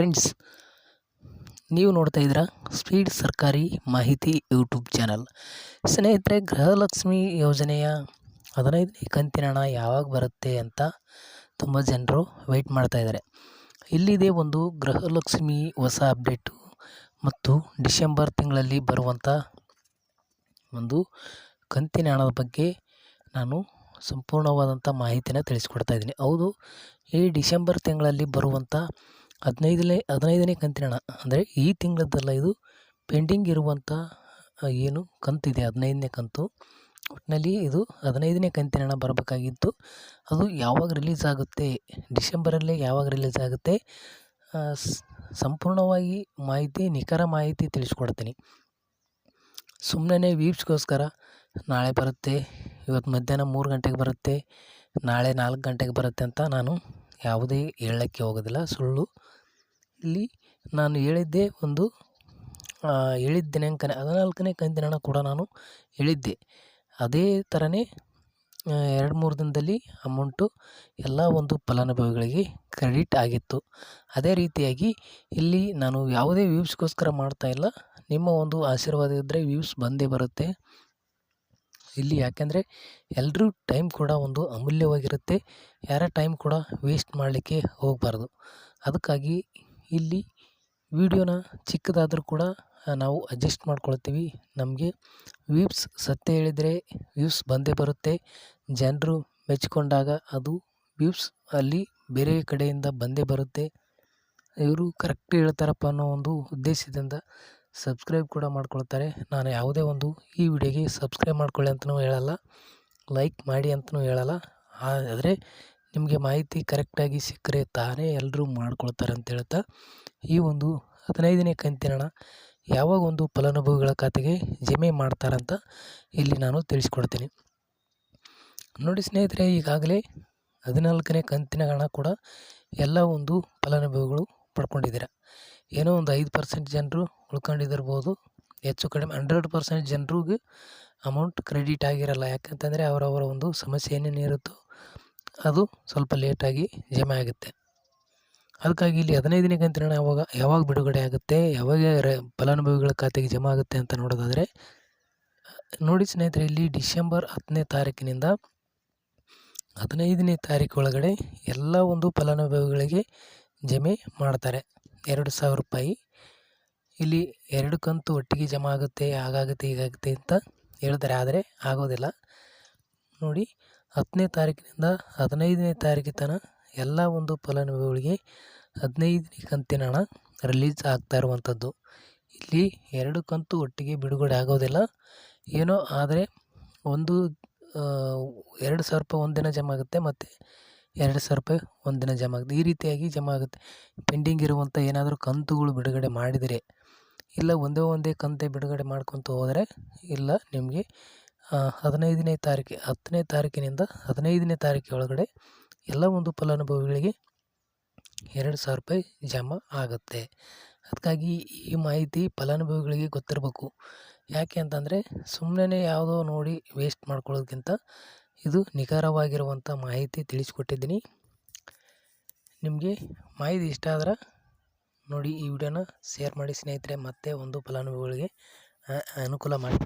Friends ನೀವು ನೋಡ್ತಾ ಇದ್ದೀರಾ ಸ್ಪೀಡ್ ಸರ್ಕಾರಿ ಮಾಹಿತಿ ಯೂಟ್ಯೂಬ್ ಚಾನಲ್ ಸ್ನೇಹಿತರೆ, ಗೃಹಲಕ್ಷ್ಮಿ ಯೋಜನೆಯ ಹದಿನೈದನೇ ಕಂತಿನ ಹಣ ಯಾವಾಗ ಬರುತ್ತೆ ಅಂತ ತುಂಬ ಜನರು ವೆಯ್ಟ್ ಮಾಡ್ತಾ ಇದ್ದಾರೆ. ಇಲ್ಲಿದೆ ಒಂದು ಗೃಹಲಕ್ಷ್ಮಿ ಹೊಸ ಅಪ್ಡೇಟು ಮತ್ತು ಡಿಸೆಂಬರ್ ತಿಂಗಳಲ್ಲಿ ಬರುವಂಥ ಒಂದು ಕಂತಿನ ಹಣದ ಬಗ್ಗೆ ನಾನು ಸಂಪೂರ್ಣವಾದಂಥ ಮಾಹಿತಿನ ತಿಳಿಸ್ಕೊಡ್ತಾ ಇದ್ದೀನಿ. ಹೌದು, ಈ ಡಿಸೆಂಬರ್ ತಿಂಗಳಲ್ಲಿ ಬರುವಂಥ ಹದಿನೈದನೇ ಹದಿನೈದನೇ ಕಂತಿನ ಹಣ ಅಂದರೆ ಈ ತಿಂಗಳದ್ದಲ್ಲ ಇದು ಪೆಂಡಿಂಗ್ ಇರುವಂಥ ಏನು ಕಂತಿದೆ, ಹದಿನೈದನೇ ಕಂತು. ಒಟ್ಟಿನಲ್ಲಿ ಇದು ಹದಿನೈದನೇ ಕಂತಿನ ಹಣ ಬರಬೇಕಾಗಿತ್ತು. ಅದು ಯಾವಾಗ ರಿಲೀಸ್ ಆಗುತ್ತೆ, ಡಿಸೆಂಬರಲ್ಲೇ ಯಾವಾಗ ರಿಲೀಸ್ ಆಗುತ್ತೆ ಸಂಪೂರ್ಣವಾಗಿ ಮಾಹಿತಿ, ನಿಖರ ಮಾಹಿತಿ ತಿಳಿಸ್ಕೊಡ್ತೀನಿ. ಸುಮ್ಮನೆ ವೀಪ್ಸ್ಗೋಸ್ಕರ ನಾಳೆ ಬರುತ್ತೆ, ಇವತ್ತು ಮಧ್ಯಾಹ್ನ ಮೂರು ಗಂಟೆಗೆ ಬರುತ್ತೆ, ನಾಳೆ ನಾಲ್ಕು ಗಂಟೆಗೆ ಬರುತ್ತೆ ಅಂತ ನಾನು ಯಾವುದೇ ಹೇಳಕ್ಕೆ ಹೋಗೋದಿಲ್ಲ, ಸುಳ್ಳು ಇಲ್ಲಿ ನಾನು ಹೇಳಿದ್ದೆ ಒಂದು ಹೇಳಿದ ದಿನಾಂಕನೇ ಹದಿನಾಲ್ಕನೇ ಕಂತಿನ ಕೂಡ ನಾನು ಹೇಳಿದ್ದೆ. ಅದೇ ಥರನೇ ಎರಡು ಮೂರು ದಿನದಲ್ಲಿ ಅಮೌಂಟು ಎಲ್ಲ ಒಂದು ಫಲಾನುಭವಿಗಳಿಗೆ ಕ್ರೆಡಿಟ್ ಆಗಿತ್ತು. ಅದೇ ರೀತಿಯಾಗಿ ಇಲ್ಲಿ ನಾನು ಯಾವುದೇ ವ್ಯೂವ್ಸ್ಗೋಸ್ಕರ ಮಾಡ್ತಾಯಿಲ್ಲ ನಿಮ್ಮ ಒಂದು ಆಶೀರ್ವಾದ ಇದ್ದರೆ ವ್ಯೂವ್ಸ್ ಬಂದೇ ಬರುತ್ತೆ. ಇಲ್ಲಿ ಯಾಕೆಂದರೆ ಎಲ್ಲರೂ ಟೈಮ್ ಕೂಡ ಒಂದು ಅಮೂಲ್ಯವಾಗಿರುತ್ತೆ. ಯಾರ ಟೈಮ್ ಕೂಡ ವೇಸ್ಟ್ ಮಾಡಲಿಕ್ಕೆ ಹೋಗಬಾರ್ದು. ಅದಕ್ಕಾಗಿ ಇಲ್ಲಿ ವೀಡಿಯೋನ ಚಿಕ್ಕದಾದರೂ ಕೂಡ ನಾವು ಅಡ್ಜಸ್ಟ್ ಮಾಡ್ಕೊಳ್ತೀವಿ. ನಮಗೆ ವ್ಯೂವ್ಸ್ ಸತ್ಯ ಹೇಳಿದರೆ ವ್ಯೂವ್ಸ್ ಬಂದೇ ಬರುತ್ತೆ. ಜನರು ಮೆಚ್ಚಿಕೊಂಡಾಗ ಅದು ವ್ಯೂವ್ಸ್ ಅಲ್ಲಿ ಬೇರೆ ಕಡೆಯಿಂದ ಬಂದೇ ಬರುತ್ತೆ. ಇವರು ಕರೆಕ್ಟ್ ಹೇಳ್ತಾರಪ್ಪ ಅನ್ನೋ ಒಂದು ಉದ್ದೇಶದಿಂದ ಸಬ್ಸ್ಕ್ರೈಬ್ ಕೂಡ ಮಾಡ್ಕೊಳ್ತಾರೆ. ನಾನು ಯಾವುದೇ ಒಂದು ಈ ವಿಡಿಯೋಗೆ ಸಬ್ಸ್ಕ್ರೈಬ್ ಮಾಡ್ಕೊಳ್ಳಿ ಅಂತಲೂ ಹೇಳಲ್ಲ. ಲೈಕ್ ಮಾಡಿ ಅಂತಲೂ ಹೇಳಲ್ಲ. ಆದರೆ ನಿಮಗೆ ಮಾಹಿತಿ ಕರೆಕ್ಟಾಗಿ ಸಿಕ್ಕರೆ ತಾನೇ ಎಲ್ಲರೂ ಮಾಡ್ಕೊಳ್ತಾರೆ ಅಂತ ಹೇಳ್ತಾ ಈ ಒಂದು ಹದಿನೈದನೇ ಕಂತಿನ ಯಾವಾಗ ಒಂದು ಫಲಾನುಭವಿಗಳ ಖಾತೆಗೆ ಜಮೆ ಮಾಡ್ತಾರಂತ ಇಲ್ಲಿ ನಾನು ತಿಳಿಸ್ಕೊಡ್ತೀನಿ. ನೋಡಿ ಸ್ನೇಹಿತರೆ, ಈಗಾಗಲೇ ಹದಿನಾಲ್ಕನೇ ಕಂತಿನ ಹಣ ಕೂಡ ಎಲ್ಲ ಒಂದು ಫಲಾನುಭವಿಗಳು ಪಡ್ಕೊಂಡಿದ್ದೀರ. ಏನೋ ಒಂದು ಐದು ಪರ್ಸೆಂಟ್ ಜನರು ಉಳ್ಕೊಂಡಿದ್ದಿರ್ಬೋದು, ಹೆಚ್ಚು ಕಡಿಮೆ ಹಂಡ್ರೆಡ್ ಪರ್ಸೆಂಟ್ ಜನರಿಗೆ ಅಮೌಂಟ್ ಕ್ರೆಡಿಟ್ ಆಗಿರಲ್ಲ. ಯಾಕಂತಂದರೆ ಅವರವರ ಒಂದು ಸಮಸ್ಯೆ ಏನೇನು ಇರುತ್ತೋ ಅದು ಸ್ವಲ್ಪ ಲೇಟಾಗಿ ಜಮೆ ಆಗುತ್ತೆ. ಅದಕ್ಕಾಗಿ ಇಲ್ಲಿ ಹದಿನೈದನೇ ಕಂತಿನ ಯಾವಾಗ ಯಾವಾಗ ಬಿಡುಗಡೆ ಆಗುತ್ತೆ, ಯಾವಾಗ ಫಲಾನುಭವಿಗಳ ಖಾತೆಗೆ ಜಮಾ ಆಗುತ್ತೆ ಅಂತ ನೋಡೋದಾದರೆ, ನೋಡಿ ಸ್ನೇಹಿತರೆ, ಇಲ್ಲಿ ಡಿಸೆಂಬರ್ ಹತ್ತನೇ ತಾರೀಕಿನಿಂದ ಹದಿನೈದನೇ ತಾರೀಕು ಒಳಗಡೆ ಎಲ್ಲ ಒಂದು ಫಲಾನುಭವಿಗಳಿಗೆ ಜಮೆ ಮಾಡ್ತಾರೆ. ಎರಡು ಸಾವಿರ ರೂಪಾಯಿ. ಇಲ್ಲಿ ಎರಡು ಕಂತು ಒಟ್ಟಿಗೆ ಜಮಾ ಆಗುತ್ತೆ, ಹಾಗಾಗುತ್ತೆ, ಹೀಗಾಗುತ್ತೆ ಅಂತ ಹೇಳ್ತಾರೆ, ಆದರೆ ಆಗೋದಿಲ್ಲ. ನೋಡಿ ಹತ್ತನೇ ತಾರೀಕಿನಿಂದ ಹದಿನೈದನೇ ತಾರೀಕು ತನಕ ಎಲ್ಲ ಒಂದು ಫಲಾನುಭವಿಗಳಿಗೆ ಹದಿನೈದನೇ ಕಂತಿನ ಹಣ ರಿಲೀಸ್ ಆಗ್ತಾ ಇರುವಂಥದ್ದು ಇಲ್ಲಿ ಎರಡು ಕಂತು ಒಟ್ಟಿಗೆ ಬಿಡುಗಡೆ ಆಗೋದಿಲ್ಲ. ಏನೋ ಆದರೆ ಒಂದು ಎರಡು ಸಾವಿರ ರೂಪಾಯಿ ಒಂದಿನ ಜಮಾ ಆಗುತ್ತೆ ಮತ್ತು ಎರಡು ಸಾವಿರ ರೂಪಾಯಿ ಒಂದಿನ ಜಮಾ ಆಗುತ್ತೆ. ಈ ರೀತಿಯಾಗಿ ಜಮಾ ಆಗುತ್ತೆ. ಪೆಂಡಿಂಗ್ ಇರುವಂಥ ಏನಾದರೂ ಕಂತುಗಳು ಬಿಡುಗಡೆ ಮಾಡಿದರೆ, ಇಲ್ಲ ಒಂದೇ ಒಂದೇ ಕಂತೆ ಬಿಡುಗಡೆ ಮಾಡ್ಕೊತ ಹೋದರೆ, ಇಲ್ಲ ನಿಮಗೆ ಹದಿನೈದನೇ ತಾರೀಕು ಹತ್ತನೇ ತಾರೀಕಿನಿಂದ ಹದಿನೈದನೇ ಒಳಗಡೆ ಎಲ್ಲ ಒಂದು ಫಲಾನುಭವಿಗಳಿಗೆ ಎರಡು ಸಾವಿರ ರೂಪಾಯಿ ಜಮಾ ಆಗುತ್ತೆ. ಅದಕ್ಕಾಗಿ ಈ ಮಾಹಿತಿ ಫಲಾನುಭವಿಗಳಿಗೆ ಗೊತ್ತಿರಬೇಕು. ಯಾಕೆ ಅಂತಂದರೆ ಸುಮ್ಮನೆ ಯಾವುದೋ ನೋಡಿ ವೇಸ್ಟ್ ಮಾಡ್ಕೊಳ್ಳೋದಕ್ಕಿಂತ ಇದು ನಿಖರವಾಗಿರುವಂಥ ಮಾಹಿತಿ ತಿಳಿಸ್ಕೊಟ್ಟಿದ್ದೀನಿ. ನಿಮಗೆ ಮಾಹಿತಿ ಇಷ್ಟ ಆದ್ರೆ ನೋಡಿ ಈ ವಿಡಿಯೋನ ಶೇರ್ ಮಾಡಿ ಸ್ನೇಹಿತರೆ, ಮತ್ತೆ ಒಂದು ಫಲಾನುಭವಿಗಳಿಗೆ ಅನುಕೂಲ ಮಾಡಿ.